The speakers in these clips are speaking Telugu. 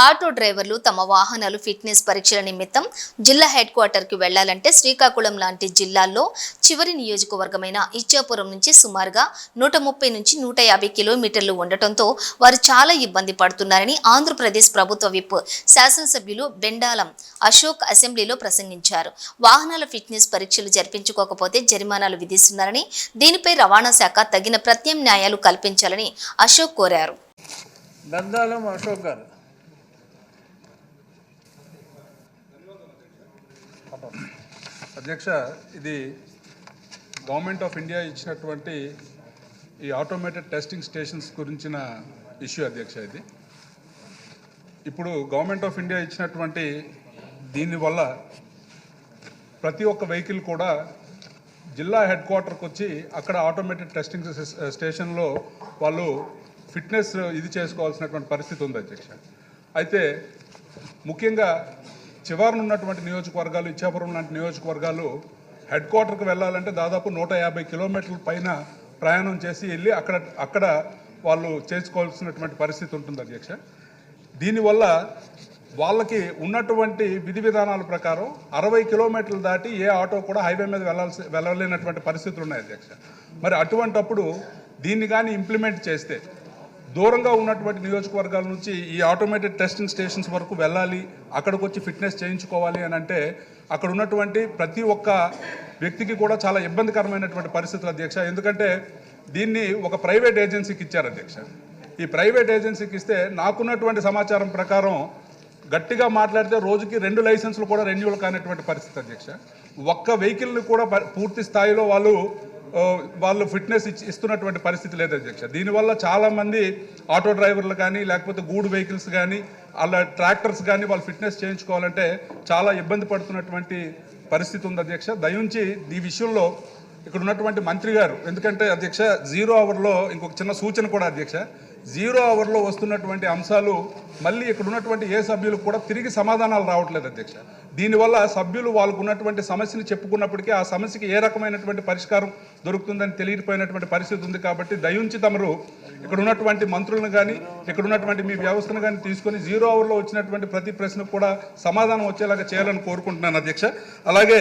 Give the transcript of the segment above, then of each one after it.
ఆటో డ్రైవర్లు తమ వాహనాలు ఫిట్నెస్ పరీక్షల నిమిత్తం జిల్లా హెడ్ క్వార్టర్కి వెళ్ళాలంటే శ్రీకాకుళం లాంటి జిల్లాల్లో చివరి నియోజకవర్గమైన ఇచ్చాపురం నుంచి సుమారుగా నూట ముప్పై నుంచి నూట యాభై కిలోమీటర్లు ఉండటంతో వారు చాలా ఇబ్బంది పడుతున్నారని ఆంధ్రప్రదేశ్ ప్రభుత్వ విప్ శాసనసభ్యులు బెండాలం అశోక్ అసెంబ్లీలో ప్రసంగించారు. వాహనాల ఫిట్నెస్ పరీక్షలు జరిపించుకోకపోతే జరిమానాలు విధిస్తున్నారని దీనిపై రవాణా శాఖ తగిన ప్రత్యామ్నాయాలు కల్పించాలని అశోక్ కోరారు. అశోక్ గారు. అధ్యక్ష ఇది గవర్నమెంట్ ఆఫ్ ఇండియా ఇచ్చినటువంటి ఈ ఆటోమేటెడ్ టెస్టింగ్ స్టేషన్స్ గురించిన ఇష్యూ అధ్యక్ష ఇది. ఇప్పుడు గవర్నమెంట్ ఆఫ్ ఇండియా ఇచ్చినటువంటి దీనివల్ల ప్రతి ఒక్క వెహికల్ కూడా జిల్లా హెడ్ క్వార్టర్కి వచ్చి అక్కడ ఆటోమేటెడ్ టెస్టింగ్ స్టేషన్లో వాళ్ళు ఫిట్నెస్ ఇది చేసుకోవాల్సినటువంటి పరిస్థితి ఉంది అధ్యక్ష. అయితే ముఖ్యంగా చివరన ఉన్నటువంటి నియోజకవర్గాలు ఇచ్చాపురం లాంటి నియోజకవర్గాలు హెడ్ క్వార్టర్కి వెళ్ళాలంటే దాదాపు నూట యాభై కిలోమీటర్ల పైన ప్రయాణం చేసి వెళ్ళి అక్కడ అక్కడ వాళ్ళు చేసుకోవాల్సినటువంటి పరిస్థితి ఉంటుంది అధ్యక్ష. దీనివల్ల వాళ్ళకి ఉన్నటువంటి విధి విధానాల ప్రకారం అరవై కిలోమీటర్లు దాటి ఏ ఆటో కూడా హైవే మీద వెళ్ళాల్సి వెళ్ళలేనటువంటి పరిస్థితులు ఉన్నాయి అధ్యక్ష. మరి అటువంటప్పుడు దీన్ని కానీ ఇంప్లిమెంట్ చేస్తే దూరంగా ఉన్నటువంటి నియోజకవర్గాల నుంచి ఈ ఆటోమేటెడ్ టెస్టింగ్ స్టేషన్స్ వరకు వెళ్ళాలి అక్కడికి వచ్చి ఫిట్నెస్ చేయించుకోవాలి అని అంటే అక్కడ ఉన్నటువంటి ప్రతి ఒక్క వ్యక్తికి కూడా చాలా ఇబ్బందికరమైనటువంటి పరిస్థితులు అధ్యక్ష. ఎందుకంటే దీన్ని ఒక ప్రైవేట్ ఏజెన్సీకి ఇచ్చారు అధ్యక్ష. ఈ ప్రైవేట్ ఏజెన్సీకి ఇస్తే నాకున్నటువంటి సమాచారం ప్రకారం గట్టిగా మాట్లాడితే రోజుకి రెండు లైసెన్సులు కూడా రెన్యువల్ కానటువంటి పరిస్థితి అధ్యక్ష. ఒక్క వెహికల్ని కూడా ప- పూర్తి స్థాయిలో వాళ్ళు వాళ్ళు ఫిట్నెస్ ఇచ్చి ఇస్తున్నటువంటి పరిస్థితి లేదు అధ్యక్ష. దీనివల్ల చాలామంది ఆటో డ్రైవర్లు కానీ లేకపోతే గూడ్ వెహికల్స్ కానీ అలా ట్రాక్టర్స్ కానీ వాళ్ళు ఫిట్నెస్ చేయించుకోవాలంటే చాలా ఇబ్బంది పడుతున్నటువంటి పరిస్థితి ఉంది అధ్యక్ష. దయించి ఈ విషయంలో ఇక్కడ ఉన్నటువంటి మంత్రి గారు ఎందుకంటే అధ్యక్ష జీరో అవర్లో ఇంకొక చిన్న సూచన కూడా అధ్యక్ష. జీరో అవర్లో వస్తున్నటువంటి అంశాలు మళ్ళీ ఇక్కడ ఉన్నటువంటి ఏ సభ్యులకు కూడా తిరిగి సమాధానాలు రావట్లేదు అధ్యక్ష. దీనివల్ల సభ్యులు వాళ్ళకు ఉన్నటువంటి సమస్యని చెప్పుకున్నప్పటికీ ఆ సమస్యకి ఏ రకమైనటువంటి పరిష్కారం దొరుకుతుందని తెలియపోయినటువంటి పరిస్థితి ఉంది కాబట్టి దయించి తమరు ఇక్కడ ఉన్నటువంటి మంత్రులను కానీ ఇక్కడ ఉన్నటువంటి మీ వ్యవస్థను కానీ తీసుకొని జీరో అవర్లో వచ్చినటువంటి ప్రతి ప్రశ్నకు కూడా సమాధానం వచ్చేలాగా చేయాలని కోరుకుంటున్నాను అధ్యక్ష. అలాగే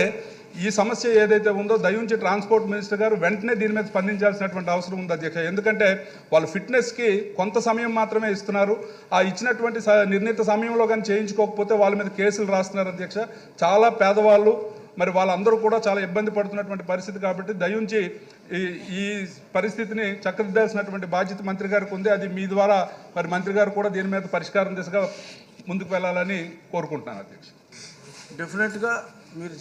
ఈ సమస్య ఏదైతే ఉందో దయించి ట్రాన్స్పోర్ట్ మినిస్టర్ గారు వెంటనే దీని మీద స్పందించాల్సినటువంటి అవసరం ఉంది అధ్యక్ష. ఎందుకంటే వాళ్ళు ఫిట్నెస్కి కొంత సమయం మాత్రమే ఇస్తున్నారు. ఆ ఇచ్చినటువంటి స- నిర్ణీత సమయంలో కానీ చేయించుకోకపోతే వాళ్ళ మీద కేసులు రాస్తున్నారు అధ్యక్ష. చాలా పేదవాళ్ళు మరి వాళ్ళందరూ కూడా చాలా ఇబ్బంది పడుతున్నటువంటి పరిస్థితి కాబట్టి దయించి ఈ ఈ పరిస్థితిని చక్కదిద్దాల్సినటువంటి బాధ్యత మంత్రి గారికి ఉంది. అది మీ ద్వారా మరి మంత్రి గారు కూడా దీని మీద పరిష్కారం దిశగా ముందుకు వెళ్ళాలని కోరుకుంటున్నాను అధ్యక్ష. డెఫినెట్గా మీరు